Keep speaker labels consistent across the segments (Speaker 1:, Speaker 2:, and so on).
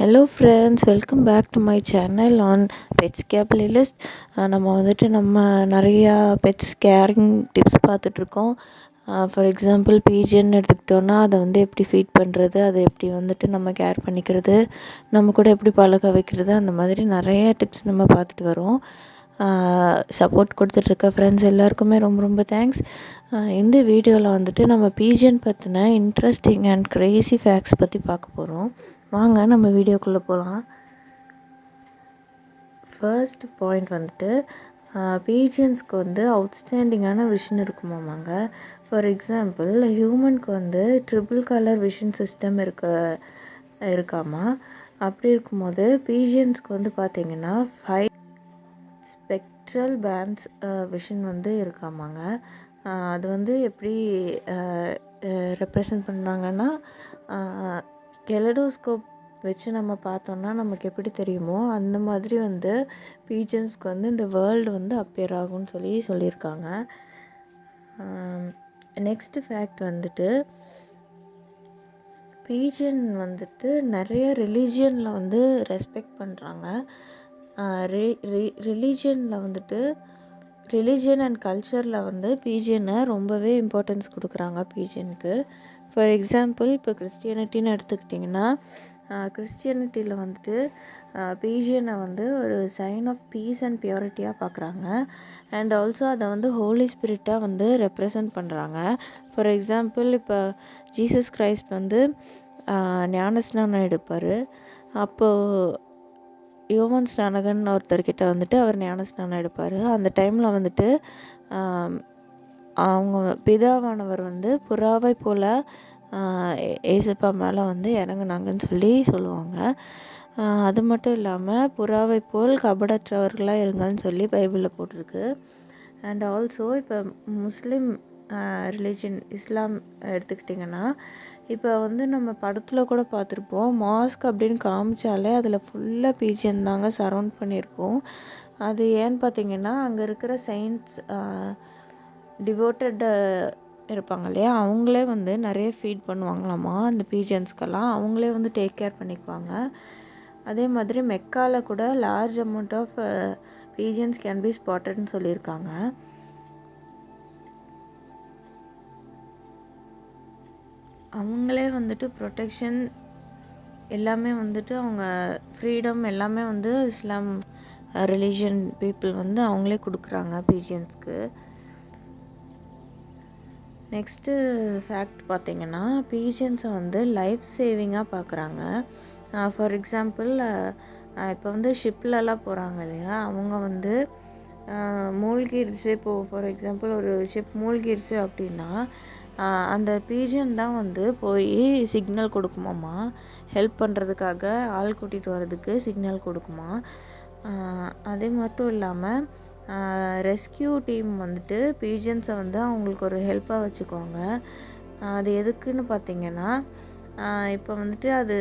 Speaker 1: Hello friends welcome back to my channel on pets care playlist நம்ம வந்துட்டு நம்ம நிறையா பெட்ஸ் கேரிங் டிப்ஸ் பார்த்துட்ருக்கோம். Uh, ஃபார் எக்ஸாம்பிள் பீஜன் எடுத்துக்கிட்டோன்னா அதை வந்து எப்படி ஃபீட் பண்ணுறது அதை எப்படி வந்துட்டு நம்ம கேர் பண்ணிக்கிறது நம்ம கூட எப்படி பழக வைக்கிறது அந்த மாதிரி நிறைய டிப்ஸ் நம்ம பார்த்துட்டு வரோம். Uh, சப்போர்ட் கொடுத்துட்ருக்க ஃப்ரெண்ட்ஸ் எல்லாருக்குமே ரொம்ப ரொம்ப தேங்க்ஸ் uh, இந்த வீடியோவில் வந்துட்டு நம்ம பீஜன் பற்றின இன்ட்ரெஸ்டிங் அண்ட் க்ரேசி ஃபேக்ட்ஸ் பற்றி பார்க்க போகிறோம் வாங்க நம்ம வீடியோக்குள்ளே போகலாம் ஃபர்ஸ்ட் பாயிண்ட் வந்துட்டு பீஜியன்ஸ்க்கு வந்து அவுட்ஸ்டாண்டிங்கான விஷன் இருக்குமாமாங்க. ஃபார் எக்ஸாம்பிள் ஹியூமனுக்கு வந்து ட்ரிபிள் கலர் விஷன் சிஸ்டம் இருக்க இருக்காமா? அப்படி இருக்கும்போது பீஜியன்ஸ்க்கு வந்து பார்த்திங்கன்னா ஃபைவ் ஸ்பெக்ட்ரல் பேண்ட்ஸ் விஷன் வந்து இருக்காமாங்க. அது வந்து எப்படி ரெப்ரசன்ட் பண்ணுறாங்கன்னா கெலடோஸ்கோப் வச்சு நம்ம பார்த்தோன்னா நமக்கு எப்படி தெரியுமோ அந்த மாதிரி வந்து பீஜன்ஸ்க்கு வந்து இந்த வேர்ல்டு வந்து அப்பியர் ஆகும்னு சொல்லி சொல்லியிருக்காங்க. நெக்ஸ்ட்டு ஃபேக்ட் வந்துட்டு பீஜன் வந்துட்டு நிறைய ரிலீஜியனில் வந்து ரெஸ்பெக்ட் பண்ணுறாங்க ரிலீஜியனில் வந்துட்டு ரிலீஜியன் அண்ட் கல்ச்சரில் வந்து பீஜனை ரொம்பவே இம்பார்ட்டன்ஸ் கொடுக்குறாங்க பீஜனுக்கு. ஃபார் எக்ஸாம்பிள் இப்போ கிறிஸ்டியானிட்டின்னு எடுத்துக்கிட்டிங்கன்னா கிறிஸ்டியானிட்டியில் வந்துட்டு பீஜியனை வந்து ஒரு சைன் ஆஃப் பீஸ் அண்ட் பியூரிட்டியாக பார்க்குறாங்க அண்ட் ஆல்சோ அதை வந்து ஹோலி ஸ்பிரிட்டாக வந்து ரெப்ரசன்ட் பண்ணுறாங்க ஃபார் எக்ஸாம்பிள் இப்போ ஜீசஸ் கிரைஸ்ட் வந்து ஞானஸ்நானம் எடுப்பார். அப்போது யோவன் ஸ்நானகன் ஒருத்தர்கிட்ட வந்துட்டு அவர் ஞானஸ்நானம் எடுப்பார். அந்த டைமில் வந்துட்டு அவங்க பிதாவானவர் வந்து புறாவை போல் ஏசப்பா மேலே வந்து இறங்குனாங்கன்னு சொல்லி சொல்லுவாங்க. அது மட்டும் இல்லாமல் புறாவை போல் கபடற்றவர்களாக இருங்கன்னு சொல்லி பைபிளில் போட்டிருக்கு. அண்ட் ஆல்சோ இப்போ முஸ்லீம் ரிலீஜன் இஸ்லாம் எடுத்துக்கிட்டிங்கன்னா இப்போ வந்து நம்ம படத்தில் கூட பார்த்துருப்போம். மாஸ்க் அப்படின்னு காமிச்சாலே அதில் ஃபுல்லாக பீஜன் தாங்க சரௌண்ட் பண்ணியிருக்கோம். அது ஏன்னு பார்த்தீங்கன்னா அங்கே இருக்கிற சயின்ஸ் டிவோட்டட் இருப்பாங்க இல்லையா? அவங்களே வந்து நிறைய ஃபீட் பண்ணுவாங்களாமா? அந்த பீஜன்ஸ்க்கெல்லாம் அவங்களே வந்து டேக் கேர் பண்ணிக்குவாங்க. அதே மாதிரி மெக்காவில் கூட large amount of pigeons can be ஸ்பாட்டட்னு சொல்லியிருக்காங்க. அவங்களே வந்துட்டு ப்ரொடெக்ஷன் எல்லாமே வந்துட்டு அவங்க ஃப்ரீடம் எல்லாமே வந்து இஸ்லாம் ரிலீஜன் பீப்புள் வந்து அவங்களே கொடுக்குறாங்க பீஜியன்ஸ்க்கு நெக்ஸ்ட்டு ஃபேக்ட் பார்த்திங்கன்னா பீஜன்ஸை வந்து லைஃப் சேவிங்காக பார்க்குறாங்க ஃபார் எக்ஸாம்பிள் இப்போ வந்து ஷிப்லலாம் போகிறாங்க இல்லையா? அவங்க வந்து மூழ்கிருச்சு. இப்போது ஃபார் எக்ஸாம்பிள் ஒரு ஷிப் மூழ்கிருச்சு அப்படின்னா அந்த பீஜன் தான் வந்து போய் சிக்னல் கொடுக்குமாம்மா? ஹெல்ப் பண்ணுறதுக்காக ஆள் கூட்டிகிட்டு வர்றதுக்கு சிக்னல் கொடுக்குமா? அதே மட்டும் இல்லாமல் ரெஸ்கியூ டீம் வந்துட்டு பீஜன்ஸை வந்து அவங்களுக்கு ஒரு ஹெல்ப்பாக வச்சுக்குவாங்க அது எதுக்குன்னு பார்த்தீங்கன்னா இப்போ வந்துட்டு அது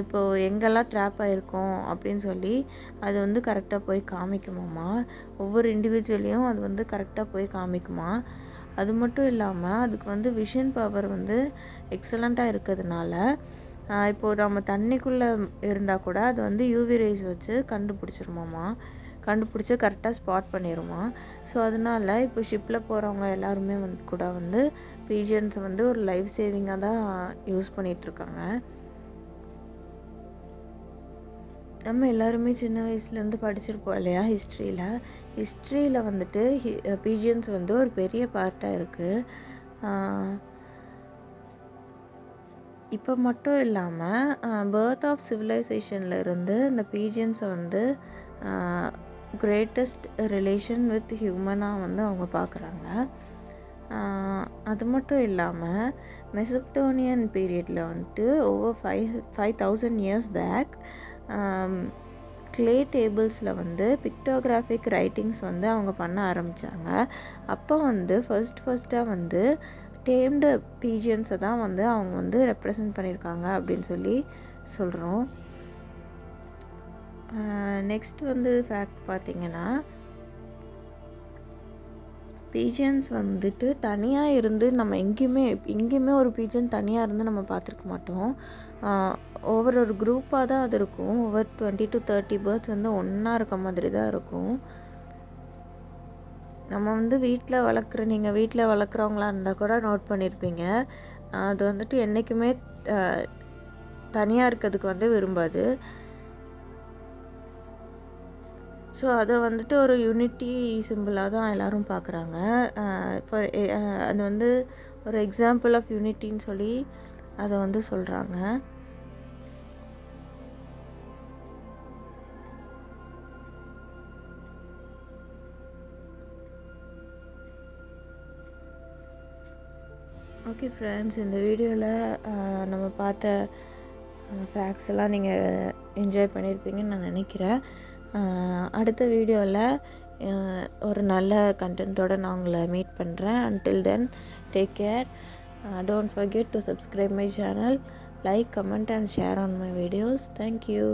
Speaker 1: இப்போது எங்கெல்லாம் ட்ராப் ஆகிருக்கோம் அப்படின்னு சொல்லி அது வந்து கரெக்டாக போய் காமிக்குமாம்மா. ஒவ்வொரு இண்டிவிஜுவலையும் அது வந்து கரெக்டாக போய் காமிக்குமா. அது மட்டும் இல்லாமல் அதுக்கு வந்து விஷன் பவர் வந்து எக்ஸலண்ட்டாக இருக்கிறதுனால இப்போது நம்ம தண்ணிக்குள்ளே இருந்தால் கூட அது வந்து யூவி ரேஸ் வச்சு கண்டுபிடிச்சிருமாம்மா. கண்டுபிடிச்சி கரெக்டாக ஸ்பாட் பண்ணிடுமா ஸோ அதனால இப்போ ஷிப்பில் போகிறவங்க எல்லாருமே வந்து கூட வந்து பீஜன்ஸை வந்து ஒரு லைஃப் சேவிங்காக தான் யூஸ் பண்ணிகிட்ருக்காங்க நம்ம எல்லாருமே சின்ன வயசுலேருந்து படிச்சிருப்போம் இல்லையா ஹிஸ்ட்ரியில் ஹிஸ்ட்ரியில் வந்துட்டு ஹி பீஜியன்ஸ் வந்து ஒரு பெரிய பார்ட்டாக இருக்குது இப்போ மட்டும் இல்லாமல் பேர்த் ஆஃப் சிவிலைசேஷனில் இருந்து இந்த பீஜியன்ஸை வந்து கிரேட்டஸ்ட் ரிலேஷன் வித் ஹியூமனாக வந்து அவங்க பார்க்குறாங்க அது மட்டும் இல்லாமல் மெசப்டோனியன் பீரியடில் வந்துட்டு over five five thousand years back clay டேபிள்ஸில் வந்து பிக்டோகிராஃபிக் ரைட்டிங்ஸ் வந்து அவங்க பண்ண ஆரம்பித்தாங்க அப்போ வந்து ஃபர்ஸ்ட் ஃபர்ஸ்ட்டாக வந்து டேம்டு பீஜியன்ஸை தான் வந்து அவங்க வந்து ரெப்ரசன்ட் பண்ணியிருக்காங்க அப்படின்னு சொல்லி சொல்கிறோம் நெக்ஸ்ட் வந்து ஃபேக்ட் பார்த்திங்கன்னா பீஜியன்ஸ் வந்துட்டு தனியாக இருந்து நம்ம எங்கேயுமே எங்கேயுமே ஒரு பீஜன் தனியாக இருந்து நம்ம பார்த்துருக்க மாட்டோம். ஒவ்வொரு ஒரு குரூப்பாக தான் அது இருக்கும். ஒவ்வொரு டுவெண்ட்டி டு தேர்ட்டி பேர்ட்ஸ் வந்து ஒன்றா இருக்க மாதிரி தான் இருக்கும். நம்ம வந்து வீட்டில் வளர்க்குற நீங்கள் வீட்டில் வளர்க்குறவங்களா இருந்தால் கூட நோட் பண்ணியிருப்பீங்க அது வந்துட்டு என்றைக்குமே தனியாக இருக்கிறதுக்கு வந்து விரும்பாது. ஸோ அதை வந்துட்டு ஒரு யூனிட்டி சிம்பிளாக தான் எல்லோரும் பார்க்குறாங்க இப்போ அது வந்து ஒரு எக்ஸாம்பிள் ஆஃப் யூனிட்டின்னு சொல்லி அதை வந்து சொல்கிறாங்க ஓகே ஃப்ரெண்ட்ஸ் இந்த வீடியோவில் நம்ம பார்த்த ஃபேக்ஸ் எல்லாம் நீங்கள் என்ஜாய் பண்ணியிருப்பீங்கன்னு நான் நினைக்கிறேன். அடுத்த வீடியோவில் ஒரு நல்ல கண்டென்ட்டோடு நான் உங்களை மீட் பண்ணுறேன் until then take care don't forget to subscribe my channel like comment and share on my videos thank you